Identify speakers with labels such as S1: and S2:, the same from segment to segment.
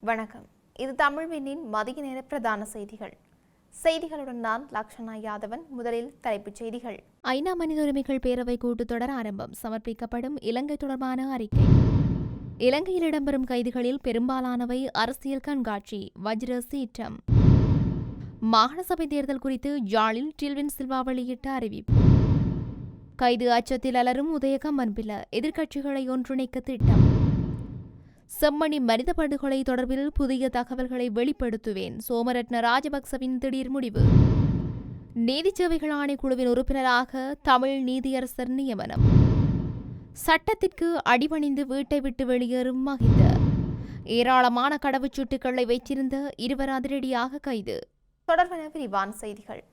S1: வணக்கம். இது தமிழ்வினின் மதிய நேர பிரதான செய்திகள். செய்திகளுடன் நான் லக்ஷனா யாதவன் முதலில் தலைப்புச் செய்திகள். ஐநா மனித உரிமைகள் பேரவை கூட்டத்தொடர் ஆரம்பம். சமர்ப்பிக்கப்படும் இலங்கை தொடர்பான அறிக்கை. இலங்கையில் இடம்பெறும் கைதிகளில் பெரும்பாலானவை அரசியல் கண்காட்சி வஜ்ர சீற்றம். மாகாண சபை தேர்தல் குறித்து ஜாலில் டில்வின் சில்வா வெளியிட்ட அறிவிப்பு. கைது அச்சத்தில் அலரும் உதயகம் அன்பில எதிர்க்கட்சிகளை ஒன்றிணைக்க திட்டம். செம்மணி மனித படுகொலை தொடர்பில் புதிய தகவல்களை வெளிப்படுத்துவேன். சோமரத்ன ராஜபக்சவின் திடீர் முடிவு. நீதிச் சேவைகள் ஆணைக்குழுவின் உறுப்பினராக தமிழ் நீதியரசர் நியமனம். சட்டத்திற்கு அடிபணிந்து வீட்டை விட்டு வெளியேறும் மகிந்த. ஏராளமான கடவுச்சீட்டுகளை வைத்திருந்த இருவர் அதிரடியாக கைது. தொடர்பான விரிவான செய்திகள்.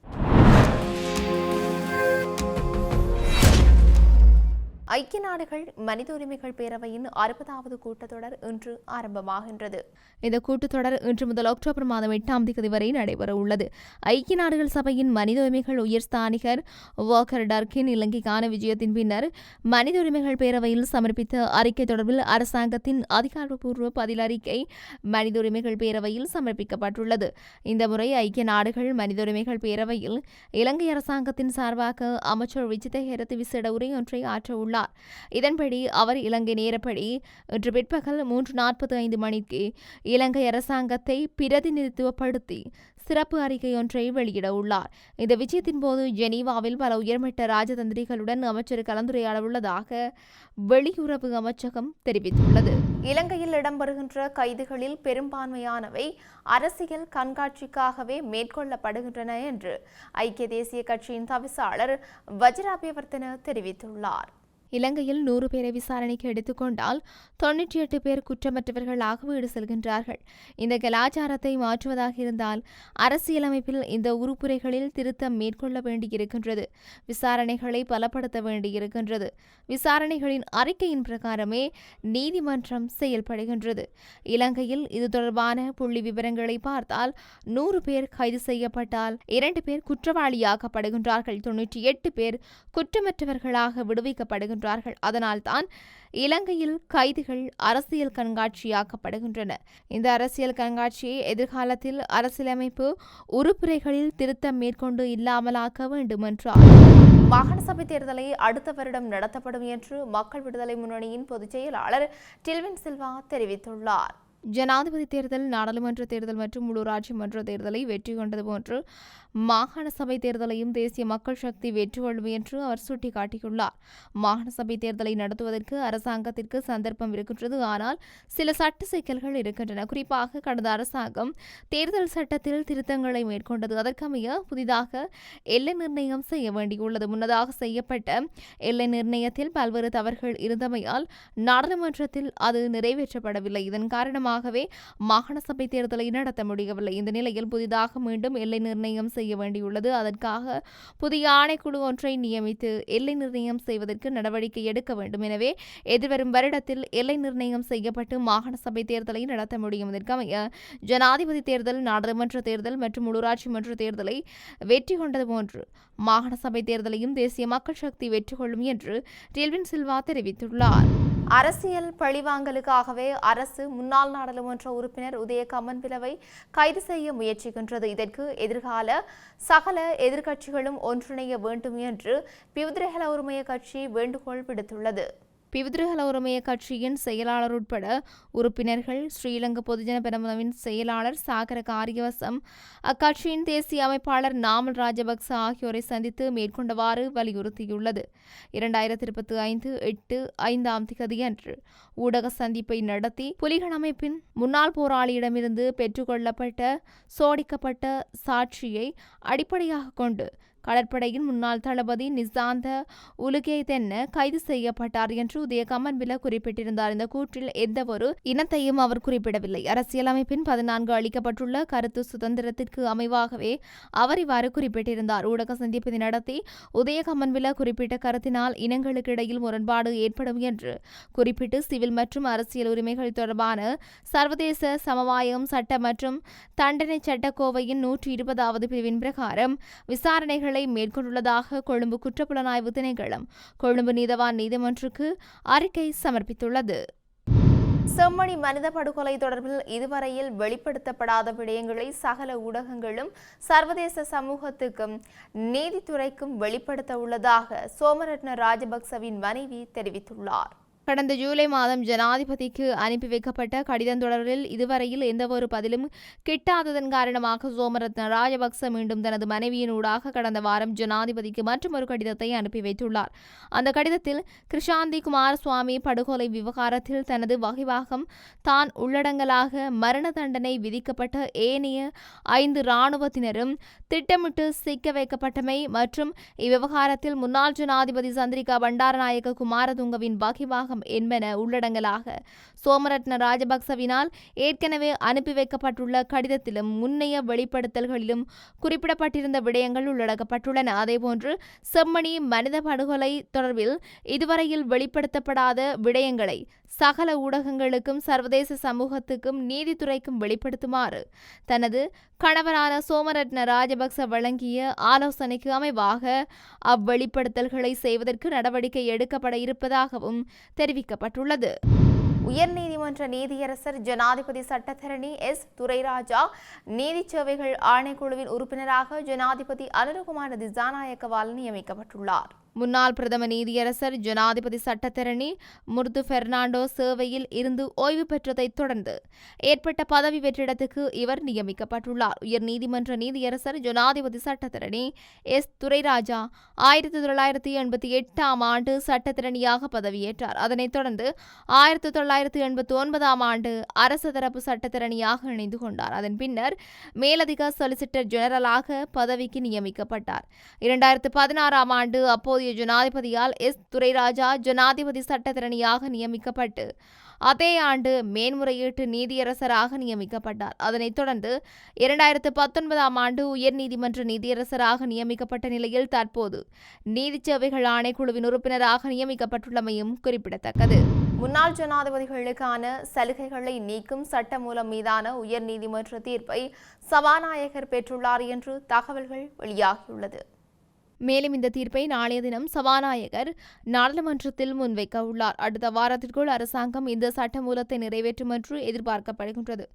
S1: ஐக்கிய நாடுகள் மனித உரிமைகள் பேரவையின் அறுபதாவது கூட்டத்தொடர் இன்று ஆரம்பமாகின்றது. இந்த கூட்டத்தொடர் இன்று முதல் அக்டோபர் மாதம் எட்டாம் தேதி வரை நடைபெற உள்ளது. ஐக்கிய நாடுகள் சபையின் மனித உரிமைகள் உயர் ஸ்தானிகர் வாக்கர் டர்கின் இலங்கைக்கான விஜயத்தின் பின்னர் மனித உரிமைகள் பேரவையில் சமர்ப்பித்த அறிக்கை தொடர்பில் அரசாங்கத்தின் அதிகாரப்பூர்வ பதிலறிக்கை மனித உரிமைகள் பேரவையில் சமர்ப்பிக்கப்பட்டுள்ளது. இந்த முறை ஐக்கிய நாடுகள் மனித உரிமைகள் பேரவையில் இலங்கை அரசாங்கத்தின் சார்பாக அமைச்சர் விஜித ஹெரத் விசேட உரை ஒன்றை ஆற்ற உள்ளார் இதன்படி அவர் இலங்கை நேரப்படி இன்று பிற்பகல் மூன்று நாற்பத்தி ஐந்து மணிக்கு இலங்கை அரசாங்கத்தை பிரதிநிதித்துவப்படுத்தி சிறப்பு அறிக்கை ஒன்றை வெளியிட உள்ளார் இந்த விஜயத்தின் போது ஜெனீவாவில் பல உயர்மட்ட ராஜதந்திரிகளுடன் அமைச்சர் கலந்துரையாட உள்ளதாக வெளியுறவு அமைச்சகம் தெரிவித்துள்ளது. இலங்கையில் இடம்பெறுகின்ற கைதுகளில் பெரும்பான்மையானவை அரசியல் கண்காட்சிக்காகவே மேற்கொள்ளப்படுகின்றன என்று ஐக்கிய தேசிய கட்சியின் தவிசாளர் வஜ்ராபியவர்த்தன தெரிவித்துள்ளார். இலங்கையில் நூறு பேரை விசாரணைக்கு எடுத்துக்கொண்டால் தொன்னூற்றி எட்டு பேர் குற்றமற்றவர்களாக வீடு செல்கின்றார்கள். இந்த கலாச்சாரத்தை மாற்றுவதாக இருந்தால் அரசியலமைப்பில் இந்த உறுப்புரைகளில் திருத்தம் மேற்கொள்ள வேண்டியிருக்கின்றது. விசாரணைகளை பலப்படுத்த வேண்டியிருக்கின்றது. விசாரணைகளின் அறிக்கையின் பிரகாரமே நீதிமன்றம் செயல்படுகின்றது. இலங்கையில் இது தொடர்பான புள்ளி விவரங்களை பார்த்தால் நூறு பேர் கைது செய்யப்பட்டால் இரண்டு பேர் குற்றவாளியாக்கப்படுகின்றார்கள் தொன்னூற்றி எட்டு பேர் குற்றமற்றவர்களாக விடுவிக்கப்படுகின்றார்கள் அதனால்தான் இலங்கையில் கைதிகள் அரசியல் கண்காட்சியாக்கப்படுகின்றன. இந்த அரசியல் கண்காட்சியை எதிர்காலத்தில் அரசியலமைப்பு உறுப்புரைகளில் திருத்தம் மேற்கொண்டு இல்லாமலாக்க வேண்டும் என்றார் மாகாண சபை தேர்தலை அடுத்த வருடம் நடத்தப்படும் என்று மக்கள் விடுதலை முன்னணியின் பொதுச் செயலாளர் டில்வின் சில்வா தெரிவித்துள்ளார். ஜனாதிபதி தேர்தல் நாடாளுமன்ற தேர்தல் மற்றும் உள்ளூராட்சி மன்ற தேர்தலை வெற்றி கொண்டது போன்று மாகாண சபை தேர்தலையும் தேசிய மக்கள் சக்தி வெற்றி கொள்ளும் என்று அவர் சுட்டிக்காட்டியுள்ளார். மாகாண சபை தேர்தலை நடத்துவதற்கு அரசாங்கத்திற்கு சந்தர்ப்பம் இருக்கின்றது. ஆனால் சில சட்ட சிக்கல்கள் இருக்கின்றன. குறிப்பாக கடந்த அரசாங்கம் தேர்தல் சட்டத்தில் திருத்தங்களை மேற்கொண்டது. அதற்கமைய புதிதாக எல்லை நிர்ணயம் செய்ய வேண்டியுள்ளது. முன்னதாக செய்யப்பட்ட எல்லை நிர்ணயத்தில் பல்வேறு தவறுகள் இருந்தமையால் நாடாளுமன்றத்தில் அது நிறைவேற்றப்படவில்லை. இதன் காரணமாக காரணமாகவே மாகாண சபை தேர்தலை நடத்த முடியவில்லை. இந்த நிலையில் புதிதாக மீண்டும் எல்லை நிர்ணயம் செய்ய வேண்டியுள்ளது. அதற்காக புதிய ஆணைக்குழு ஒன்றை நியமித்து எல்லை நிர்ணயம் செய்வதற்கு நடவடிக்கை எடுக்க வேண்டும். எனவே எதிர்வரும் வருடத்தில் எல்லை நிர்ணயம் செய்யப்பட்டு மாகாண சபை தேர்தலை நடத்த முடியும். இதற்கமைய ஜனாதிபதி தேர்தல் நாடாளுமன்ற தேர்தல் மற்றும் உள்ளூராட்சி மன்ற தேர்தலை வெற்றி கொண்டது போன்று மாகாண சபை தேர்தலையும் தேசிய மக்கள் சக்தி வெற்றி கொள்ளும் என்று டெல்வின் சில்வா தெரிவித்துள்ளார். அரசியல் பழிவாங்கலுக்காகவே அரசு முன்னாள் நாடாளுமன்ற உறுப்பினர் உதய கமன்பிலவை கைது செய்ய முயற்சிக்கின்றது. இதற்கு எதிர்கால சகல எதிர்க்கட்சிகளும் ஒன்றிணைய வேண்டும் என்று பிவுதிரகல உரிமைய கட்சி வேண்டுகோள் விடுத்துள்ளது. பிவிதிரகல உரிமைய கட்சியின் செயலாளர் உட்பட உறுப்பினர்கள் ஸ்ரீலங்கா பொதுஜன பெரமுனவின் செயலாளர் சாகர காரியவசம் அக்கட்சியின் தேசிய அமைப்பாளர் நாமல் ராஜபக்ச ஆகியோரை சந்தித்து மேற்கொண்டவாறு வலியுறுத்தியுள்ளது. இரண்டாயிரத்தி இருபத்தி ஐந்து எட்டு ஐந்தாம் திகதியன்று ஊடக சந்திப்பை நடத்தி புலிகள் அமைப்பின் முன்னாள் போராளியிடமிருந்து பெற்றுக்கொள்ளப்பட்ட சோடிக்கப்பட்ட சாட்சியை அடிப்படையாக கொண்டு கடற்படையின் முன்னாள் தளபதி நிசாந்த உலுகேதென்ன கைது செய்யப்பட்டார் என்று உதய கமன்பில குறிப்பிட்டிருந்தார். இந்த கூற்றில் எந்தவொரு இனத்தையும் அவர் குறிப்பிடவில்லை. அரசியலமைப்பின் பதினான்கு அளிக்கப்பட்டுள்ள கருத்து சுதந்திரத்திற்கு அமைவாகவே அவர் இவ்வாறு குறிப்பிட்டிருந்தார். ஊடக சந்திப்பினை நடத்தி உதய கமன்பில குறிப்பிட்ட கருத்தினால் இனங்களுக்கு இடையில் முரண்பாடு ஏற்படும் என்று குறிப்பிட்டு சிவில் மற்றும் அரசியல் உரிமைகள் தொடர்பான சர்வதேச சமவாயம் சட்ட மற்றும் தண்டனை சட்டக்கோவையின் நூற்றி இருபதாவது பிரிவின் பிரகாரம் விசாரணைகள் நடவடிக்கைகளை மேற்கொண்டுள்ளதாக கொழும்பு குற்றப்புலனாய்வு திணைக்களம் கொழும்பு நீதவான் நீதிமன்றுக்கு அறிக்கை சமர்ப்பித்துள்ளது. செம்மணி மனித படுகொலை தொடர்பில் இதுவரையில் வெளிப்படுத்தப்படாத விடயங்களை சகல ஊடகங்களும் சர்வதேச சமூகத்துக்கும் நீதித்துறைக்கும் வெளிப்படுத்த உள்ளதாக சோமரட்ன ராஜபக்சவின் மனைவி தெரிவித்துள்ளார். கடந்த ஜூலை மாதம் ஜனாதிபதிக்கு அனுப்பி வைக்கப்பட்ட கடிதம் தொடரில் இதுவரையில் எந்தவொரு பதிலும் கிட்டாததன் காரணமாக சோமரத்ன ராஜபக்ச மீண்டும் தனது மனைவியின் ஊடாக கடந்த வாரம் ஜனாதிபதிக்கு மற்றொரு கடிதத்தை அனுப்பி வைத்துள்ளார். அந்த கடிதத்தில் கிருஷாந்தி குமாரசுவாமி படுகொலை விவகாரத்தில் தனது வகிவாகம் தான் உள்ளடங்கலாக மரண தண்டனை விதிக்கப்பட்ட ஏனைய ஐந்து இராணுவத்தினரும் திட்டமிட்டு சிக்க வைக்கப்பட்டமை மற்றும் இவ்விவகாரத்தில் முன்னாள் ஜனாதிபதி சந்திரிகா பண்டாரநாயக்க குமாரதுங்கவின் நிர்வாகம் என்பன உள்ளடங்கலாக. சோமரத்ன ராஜபக்சவினால் ஏற்கனவே அனுப்பி வைக்கப்பட்டுள்ள கடிதத்திலும் முன்னைய வெளிப்படுத்தல்களிலும் குறிப்பிடப்பட்டிருந்த விடயங்கள் உள்ளடக்கப்பட்டுள்ளன. அதேபோன்று செம்மணி மனித படுகொலை தொடர்பில் இதுவரையில் வெளிப்படுத்தப்படாத விடயங்களை சகல ஊடகங்களுக்கும் சர்வதேச சமூகத்துக்கும் நீதித்துறைக்கும் வெளிப்படுத்துமாறு தனது கணவரான சோமரத்ன ராஜபக்ச வழங்கிய ஆலோசனைக்கு அமைவாக அவ்வெளிப்படுத்தல்களை செய்வதற்கு நடவடிக்கை எடுக்கப்பட இருப்பதாகவும் தெரிவிக்கப்பட்டுள்ளது. உயர்நீதிமன்ற நீதியரசர் ஜனாதிபதி சட்டத்தரணி எஸ். துரைராஜா நீதி சேவைகள் ஆணைக்குழுவின் உறுப்பினராக ஜனாதிபதி அனுரகுமார திசாநாயக்கவால் நியமிக்கப்பட்டுள்ளார். முன்னாள் பிரதம நீதியரசர் ஜனாதிபதி சட்டத்தரணி முர்து பெர்னாண்டோ சேவையில் இருந்து ஓய்வு பெற்றதைத் தொடர்ந்து ஏற்பட்ட பதவி வெற்றிடத்துக்கு இவர் நியமிக்கப்பட்டுள்ளார். உயர் நீதிமன்ற நீதியரசர் ஜனாதிபதி சட்டத்தரணி எஸ். துரைராஜா ஆயிரத்தி தொள்ளாயிரத்தி எண்பத்தி எட்டாம் ஆண்டு சட்டத்திறனியாக பதவியேற்றார். அதனைத் தொடர்ந்து ஆயிரத்தி தொள்ளாயிரத்தி எண்பத்தி ஒன்பதாம் ஆண்டு அரசு தரப்பு சட்டத்திறனியாக இணைந்து கொண்டார். அதன் பின்னர் மேலதிக சொலிசிட்டர் ஜெனரலாக பதவிக்கு நியமிக்கப்பட்டார். இரண்டாயிரத்து பதினாறாம் ஆண்டு அப்போதைய ஜனாதிபதியால் எஸ். துரைராஜா ஜனாதிபதி சட்டத்திறனியாக நியமிக்கப்பட்டு அதே ஆண்டு மேன்முறையீட்டு நீதியரசராக நியமிக்கப்பட்டார். அதனைத் தொடர்ந்து இரண்டாயிரத்து பத்தொன்பதாம் ஆண்டு உயர்நீதிமன்ற நீதியரசராக நியமிக்கப்பட்ட நிலையில் தற்போது நீதிச்சேவைகள் ஆணைக்குழுவின் உறுப்பினராக நியமிக்கப்பட்டுள்ளமையும் குறிப்பிடத்தக்கது. முன்னாள் ஜனாதிபதிகளுக்கான சலுகைகளை நீக்கும் சட்டமூலம் மீதான உயர்நீதிமன்ற தீர்ப்பை சபாநாயகர் பெற்றுள்ளார் என்று தகவல்கள் வெளியாகியுள்ளது. மேலும் இந்த தீர்ப்பை நாளைய தினம் சபாநாயகர் நாடாளுமன்றத்தில் முன்வைக்க உள்ளார். அடுத்த வாரத்திற்குள் அரசாங்கம் இந்த சட்டமூலத்தை நிறைவேற்றும் என்று எதிர்பார்க்கப்படுகின்றது.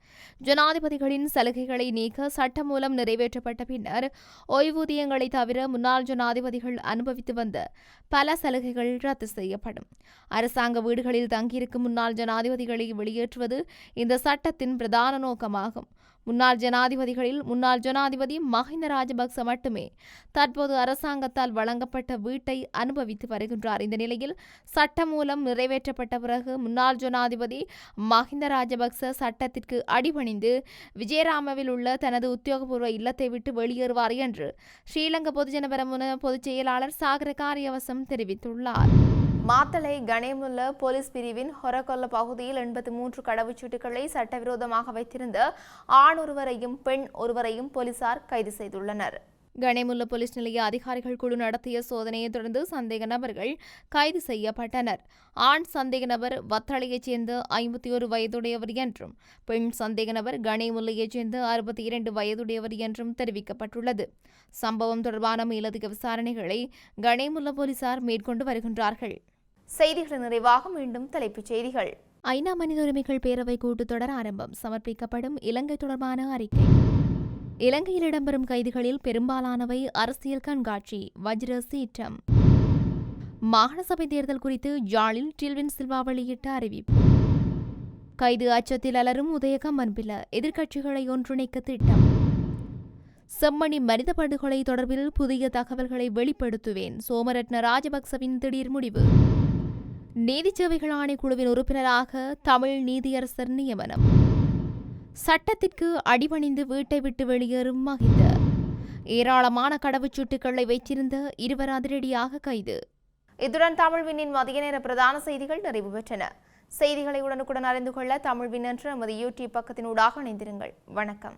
S1: ஜனாதிபதிகளின் சலுகைகளை நீக்க சட்டமூலம் நிறைவேற்றப்பட்ட பின்னர் ஓய்வூதியங்களை தவிர முன்னாள் ஜனாதிபதிகள் அனுபவித்து வந்த பல சலுகைகள் ரத்து செய்யப்படும். அரசாங்க வீடுகளில் தங்கியிருக்கும் முன்னாள் ஜனாதிபதிகளை வெளியேற்றுவது இந்த சட்டத்தின் பிரதான நோக்கமாகும். முன்னாள் ஜனாதிபதிகளில் முன்னாள் ஜனாதிபதி மஹிந்த ராஜபக்ச மட்டுமே தற்போது அரசாங்கத்தால் வழங்கப்பட்ட வீட்டை அனுபவித்து வருகின்றார். இந்த நிலையில் சட்டம் மூலம் நிறைவேற்றப்பட்ட பிறகு முன்னாள் ஜனாதிபதி மஹிந்த ராஜபக்ச சட்டத்திற்கு அடிபணிந்து விஜயராமவில் உள்ள தனது உத்தியோகபூர்வ இல்லத்தை விட்டு வெளியேறுவார் என்று ஸ்ரீலங்கா பொதுஜன பெரமுன பொதுச் செயலாளர் சாகர காரியவசம் தெரிவித்துள்ளார். மாத்தளை கணேமுல்ல போலீஸ் பிரிவின் ஹொரகொல்ல பகுதியில் எண்பத்தி மூன்று கடவுச்சீட்டுகளை சட்டவிரோதமாக வைத்திருந்த ஆண் ஒருவரையும் பெண் ஒருவரையும் போலீசார் கைது செய்துள்ளனர். கணேமுல்ல போலீஸ் நிலைய அதிகாரிகள் குழு நடத்திய சோதனையை தொடர்ந்து சந்தேக நபர்கள் கைது செய்யப்பட்டனர். ஆண் சந்தேக நபர் வத்தளையைச் சேர்ந்த ஐம்பத்தி ஒரு வயதுடையவர் என்றும் பெண் சந்தேக நபர் கணேமுல்லையைச் சேர்ந்த அறுபத்தி இரண்டு வயதுடையவர் என்றும் தெரிவிக்கப்பட்டுள்ளது. சம்பவம் தொடர்பான மேலதிக விசாரணைகளை கணேமுல்ல போலீசார் மேற்கொண்டு வருகின்றார்கள். செய்திகள் நிறைவாக மீண்டும் தலைப்புச் செய்திகள். ஐநா மனித உரிமைகள் பேரவை கூட்டத்தொடர் ஆரம்பம். சமர்ப்பிக்கப்படும் இலங்கை தொடர்பான அறிக்கை. இலங்கையில் இடம்பெறும் கைதிகளில் பெரும்பாலானவை அரசியல் கண்காட்சி வஜ்ர சீற்றம். மாகாண சபை தேர்தல் குறித்து ஜாலில் டில்வின் சில்வா வெளியிட்ட அறிவிப்பு. கைது அச்சத்தில் அலரும் உதயகம் அன்பில எதிர்க்கட்சிகளை ஒன்றிணைக்க திட்டம். செம்மணி மனித படுகொலை தொடர்பில் புதிய தகவல்களை வெளிப்படுத்துவேன். சோமரத்ன ராஜபக்சவின் திடீர் முடிவு. நீதி சேவைகள் ஆணைக்குழுவின் உறுப்பினராக தமிழ் நீதியரசர் நியமனம். சட்டத்திற்கு அடிபணிந்து வீட்டை விட்டு வெளியேறும் மகிந்த ஏராளமான கடவுச்சீட்டுகளை வைத்திருந்த இருவர் அதிரடியாக கைது. இத்துடன் தமிழ்வினின் மதிய நேர பிரதான செய்திகள் நிறைவு பெற்றன. செய்திகளை உடனுக்குடன் அறிந்து கொள்ள தமிழ்வின் என்ற நமது யூடியூப் பக்கத்தினூடாக இணைந்திருங்கள். வணக்கம்.